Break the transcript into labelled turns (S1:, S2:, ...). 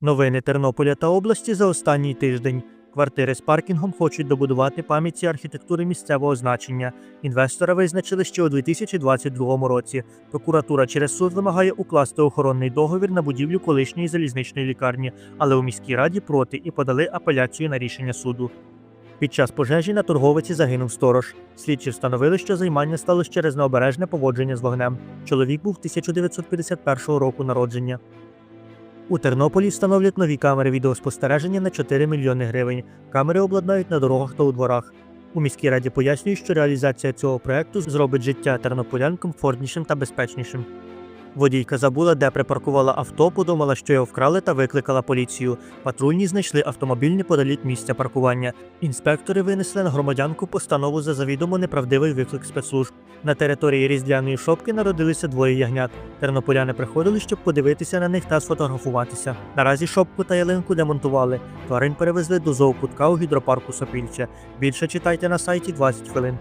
S1: Новини Тернополя та області за останній тиждень. Квартири з паркінгом хочуть добудувати пам'ятці архітектури місцевого значення. Інвестора визначили ще у 2022 році. Прокуратура через суд вимагає укласти охоронний договір на будівлю колишньої залізничної лікарні, але у міській раді проти і подали апеляцію на рішення суду. Під час пожежі на торговиці загинув сторож. Слідчі встановили, що займання сталося через необережне поводження з вогнем. Чоловік був 1951 року народження. У Тернополі встановлять нові камери відеоспостереження на 4 мільйони гривень. Камери обладнають на дорогах та у дворах. У міській раді пояснюють, що реалізація цього проекту зробить життя тернополян комфортнішим та безпечнішим. Водійка забула, де припаркувала авто, подумала, що його вкрали та викликала поліцію. Патрульні знайшли автомобіль неподалік місця паркування. Інспектори винесли на громадянку постанову за завідомо неправдивий виклик спецслужб. На території різдвяної шопки народилися двоє ягнят. Тернополяни приходили, щоб подивитися на них та сфотографуватися. Наразі шопку та ялинку демонтували. Тварин перевезли до зоокутка у гідропарку Сопільче. Більше читайте на сайті 20 хвилин.